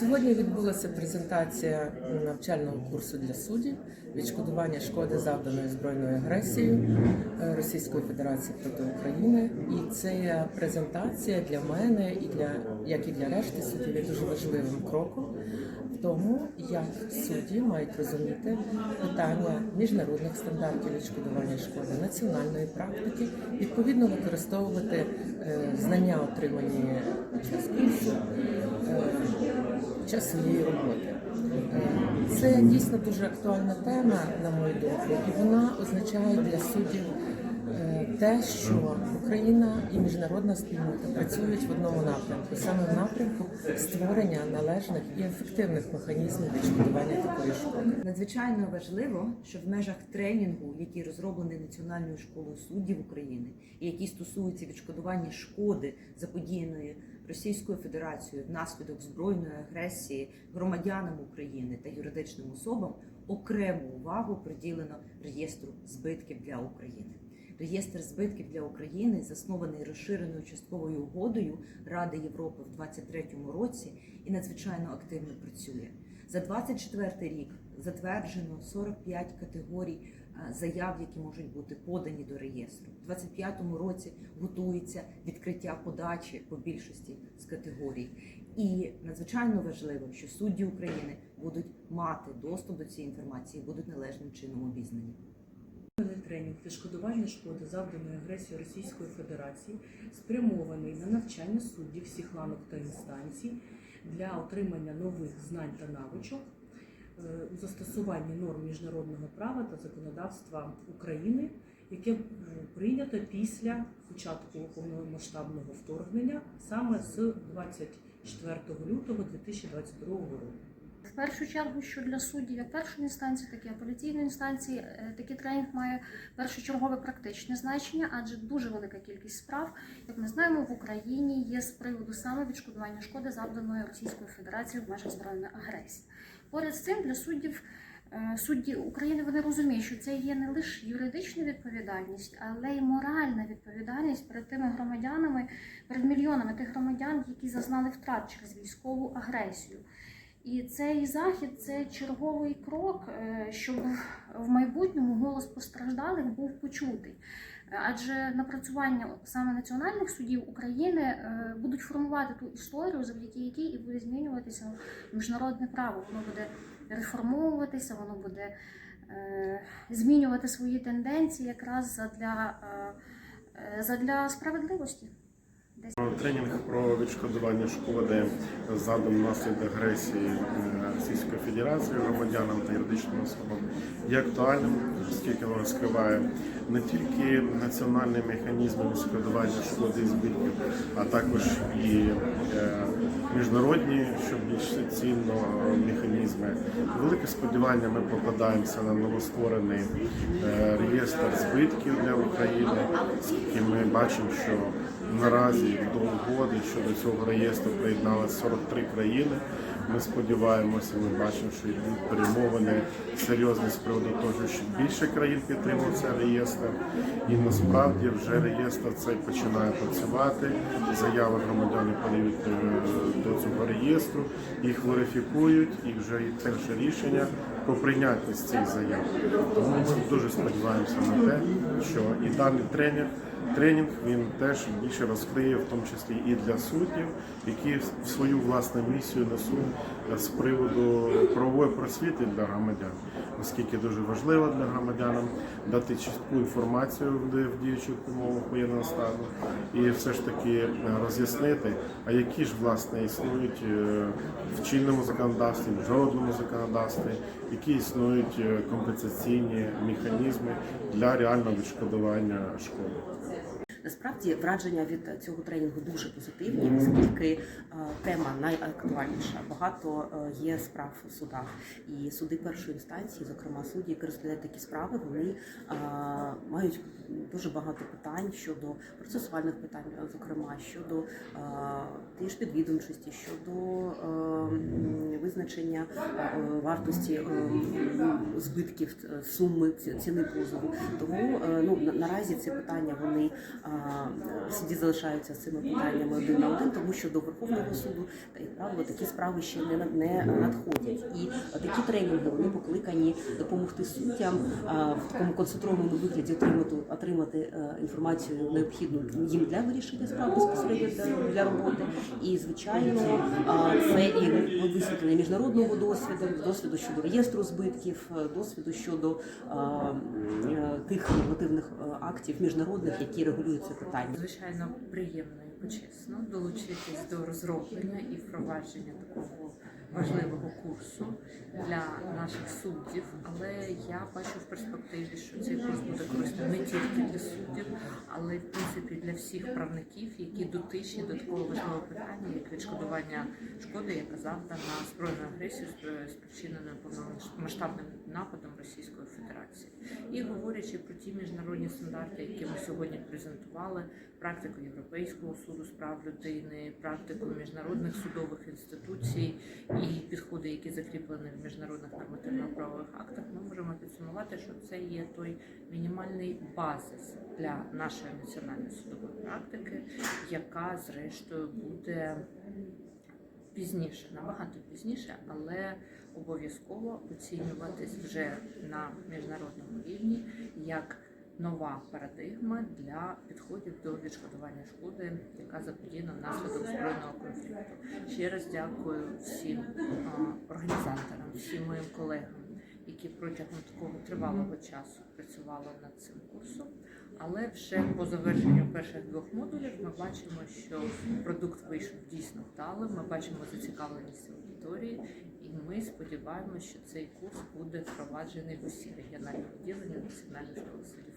Сьогодні відбулася презентація навчального курсу для суддів відшкодування шкоди завданої збройною агресією е, Російської Федерації проти України. І ця презентація для мене і для як і для решти суддів є дуже важливим кроком тому, як судді мають розуміти питання міжнародних стандартів відшкодування шкоди, національної практики, відповідно використовувати е, знання, отримані під час курсу. е, час своєї роботи. Е, Це дійсно дуже актуальна тема, на мою думку, і вона означає для суддів те, що Україна і міжнародна спільнота працюють в одному напрямку, саме в напрямку створення належних і ефективних механізмів відшкодування такої шкоди. Надзвичайно важливо, що в межах тренінгу, який розроблений Національною школою суддів України, і який стосується відшкодування шкоди заподіяної Російською Федерацією внаслідок збройної агресії громадянам України та юридичним особам, окрему увагу приділено реєстру збитків для України. Реєстр збитків для України заснований розширеною частковою угодою Ради Європи в 2023 році і надзвичайно активно працює. За 24 рік затверджено 45 категорій е, заяв, які можуть бути подані до реєстру. У 25 році готується відкриття подачі по більшості з категорій. І надзвичайно важливо, що судді України будуть мати доступ до цієї інформації, будуть належним чином обізнані. Тренінг відшкодування шкоди завданої агресії Російської Федерації спрямований на навчання суддів всіх ланок та інстанцій для отримання нових знань та навичок е, у застосуванні норм міжнародного права та законодавства України, яке прийнято після початку повномасштабного вторгнення саме з 24 лютого 2022 року. В першу чергу, що для суддів як першої інстанції, так і апеляційної інстанції, е, такий тренінг має першочергове практичне значення, адже дуже велика кількість справ, як ми знаємо, в Україні є з приводу саме відшкодування шкоди завданої Російською Федерацією в межах збройної агресії. Поряд з цим для суддів. е, Судді України вони розуміють, що це є не лише юридична відповідальність, але й моральна відповідальність перед тими громадянами, перед мільйонами тих громадян, які зазнали втрат через військову агресію. І цей захід це черговий крок, е, щоб в майбутньому голос постраждалих був почутий. Адже напрацювання саме національних судів України е, будуть формувати ту історію, завдяки якій і буде змінюватися міжнародне право. Воно буде реформовуватися, воно буде е, змінювати свої тенденції якраз задля, задля справедливості. Тренінг про відшкодування шкоди завданої внаслідок агресії е, Російської Федерації громадянам та юридичним особам є актуальним, оскільки воно розкриває не тільки національні механізми відшкодування шкоди і збитків, а також і е, міжнародні, що більш цінно механізми. Велике сподівання ми покладаємося на новостворений е, реєстр збитків для України, оскільки ми бачимо, що Наразі до угоди щодо цього реєстру приєдналися 43 країни. Ми сподіваємося, ми бачимо, що йдуть перемовини серйозні з приводу того, що більше країн підтримує цей реєстр. І насправді вже реєстр цей починає працювати. Заяви громадяни подають е, до цього реєстру, їх верифікують, і вже є перше рішення про прийнятність цих заяв. Тому ми дуже сподіваємося на те, що і даний тренер. Тренінг він теж більше розкриє, в тому числі і для суддів, які свою власну місію несуть з приводу правової просвіти для громадян, оскільки дуже важливо для громадянам дати чітку інформацію в діючих умовах воєнного стану і все ж таки роз'яснити, а які ж власне існують е, в чинному законодавстві, в міжнародному законодавстві, які існують е, компенсаційні механізми для реального відшкодування шкоди. Насправді враження від цього тренінгу дуже позитивні, оскільки е, тема найактуальніша. Багато е, є справ в судах, і суди першої інстанції, зокрема судді, які розглядають такі справи, вони е, мають дуже багато питань щодо процесуальних питань, зокрема щодо е, ж підвідомчості, щодо е, визначення е, вартості е, збитків е, суми ціни позову. Тому е, ну наразі ці питання вони суді залишаються з цими питаннями один на один, тому що до Верховного суду та як правило такі справи ще не не надходять. І такі тренінги вони покликані допомогти суддям в такому концентрованому вигляді отримати отримати інформацію необхідну їм для вирішення справ безпосередньо для роботи. І звичайно, це і висвітлення міжнародного досвіду, досвіду щодо реєстру збитків, е, досвіду щодо е, тих нормативних е, актів міжнародних, які регулюють це питання. Звичайно, приємно і почесно долучитись до розроблення і впровадження такого важливого курсу для наших суддів. Але я бачу в перспективі, що цей курс буде корисним не тільки для суддів, але в принципі для всіх правників, які дотичні до такого важливого питання, як відшкодування шкоди, яка завдана збройною агресією, спри- спричиненою повномасштабним нападом Російської Федерації. І говорячи про ті міжнародні стандарти, які ми сьогодні презентували, практику Європейського суду з прав людини, практику міжнародних судових інституцій і підходи, які закріплені в міжнародних нормативно-правових актах, ми можемо підсумувати, що це є той мінімальний базис для нашої національної судової практики, яка зрештою буде пізніше, набагато пізніше, але обов'язково оцінюватись вже на міжнародному рівні як нова парадигма для підходів до відшкодування шкоди, яка заподіяна внаслідок збройного конфлікту. Ще раз дякую всім організаторам, всім моїм колегам, які протягом такого тривалого часу працювали над цим курсом. Але вже по завершенню перших двох модулів ми бачимо, що продукт вийшов дійсно вдалим. Ми бачимо зацікавленість аудиторії, і ми сподіваємося, що цей курс буде впроваджений в усі регіональні відділення Національної школи суддів